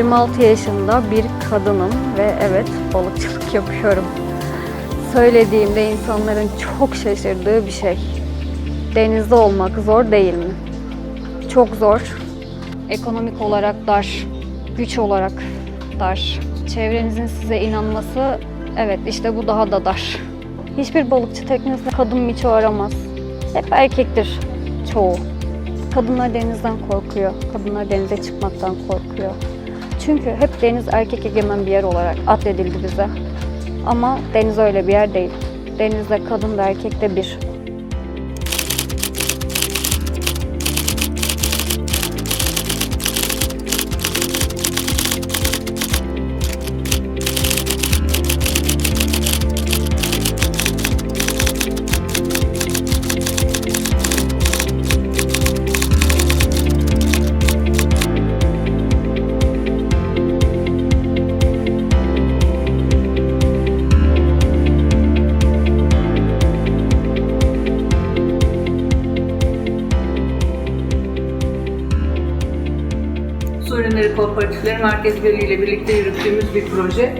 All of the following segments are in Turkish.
26 yaşında bir kadınım ve evet balıkçılık yapıyorum. Söylediğimde insanların çok şaşırdığı bir şey. Denizde olmak zor değil mi? Çok zor. Ekonomik olarak dar, güç olarak dar. Çevrenizin size inanması, evet işte bu daha da dar. Hiçbir balıkçı teknesinde kadın miço aramaz. Hep erkektir çoğu. Kadınlar denizden korkuyor. Kadınlar denize çıkmaktan korkuyor. Çünkü hep deniz erkek egemen bir yer olarak atfedildi bize. Ama deniz öyle bir yer değil. Denizde kadın da erkek de bir. Ürünleri Kooperatifleri Merkez Birliği ile birlikte yürüttüğümüz bir proje.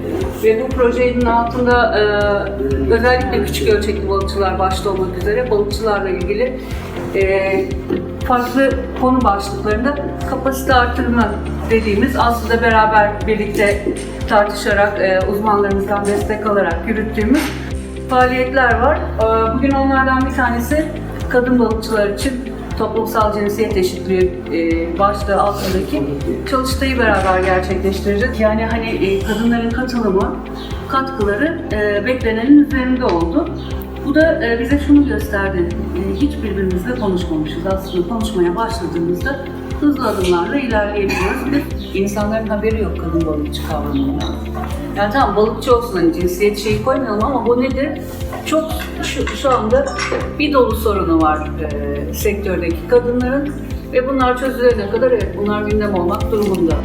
Ve bu projenin altında e, özellikle küçük ölçekli balıkçılar başta olmak üzere balıkçılarla ilgili e, farklı konu başlıklarında kapasite artırma dediğimiz aslında beraber birlikte tartışarak e, uzmanlarımızdan destek alarak yürüttüğümüz faaliyetler var. E, bugün onlardan bir tanesi kadın balıkçılar için toplumsal cinsiyet eşitliği e, başlığı altındaki çalıştayı beraber gerçekleştireceğiz. Yani hani e, kadınların katılımı, katkıları e, beklenenin üzerinde oldu. Bu da e, bize şunu gösterdi. E, hiç birbirimizle konuşmamışız. Aslında konuşmaya başladığımızda hızlı adımlarla ilerleyebiliyoruz. Bir insanların haberi yok kadın balıkçı kavramından. Yani tamam balıkçı olsun hani cinsiyet şeyi koymayalım ama bu nedir? Çok şu, şu anda bir dolu sorunu var e, sektördeki kadınların ve bunlar çözülene kadar evet bunlar gündem olmak durumunda.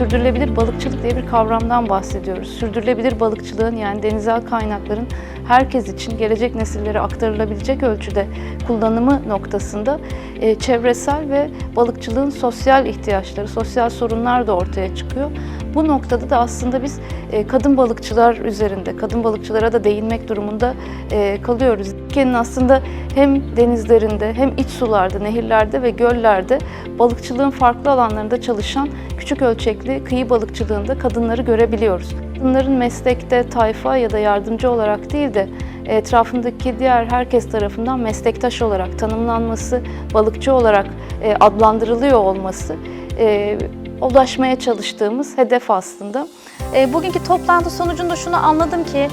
Sürdürülebilir balıkçılık diye bir kavramdan bahsediyoruz. Sürdürülebilir balıkçılığın yani denizel kaynakların herkes için gelecek nesillere aktarılabilecek ölçüde kullanımı noktasında e, çevresel ve balıkçılığın sosyal ihtiyaçları, sosyal sorunlar da ortaya çıkıyor. Bu noktada da aslında biz e, kadın balıkçılar üzerinde, kadın balıkçılara da değinmek durumunda e, kalıyoruz. Ülkenin aslında hem denizlerinde hem iç sularda, nehirlerde ve göllerde balıkçılığın farklı alanlarında çalışan küçük ölçekli kıyı balıkçılığında kadınları görebiliyoruz. Kadınların meslekte tayfa ya da yardımcı olarak değil de etrafındaki diğer herkes tarafından meslektaş olarak tanımlanması, balıkçı olarak e, adlandırılıyor olması e, ulaşmaya çalıştığımız hedef aslında. E, Bugünkü toplantı sonucunda şunu anladım ki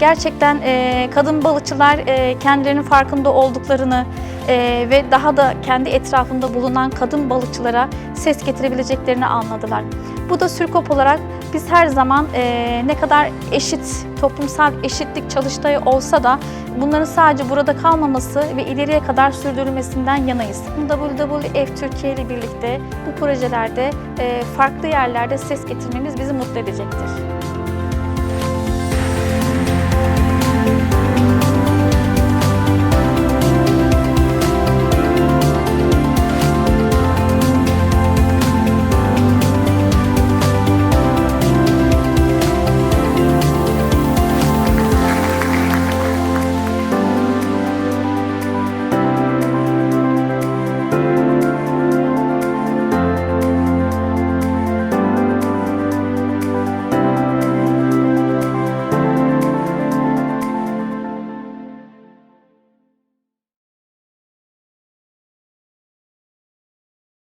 gerçekten kadın balıkçılar kendilerinin farkında olduklarını e, ve daha da kendi etrafında bulunan kadın balıkçılara ses getirebileceklerini anladılar. Bu da Sürkop olarak biz her zaman e, ne kadar eşit, toplumsal eşitlik çalıştayı olsa da bunların sadece burada kalmaması ve ileriye kadar sürdürülmesinden yanayız. WWF Türkiye ile birlikte bu projelerde e, farklı yerlerde ses getirmemiz bizi mutlu edecektir.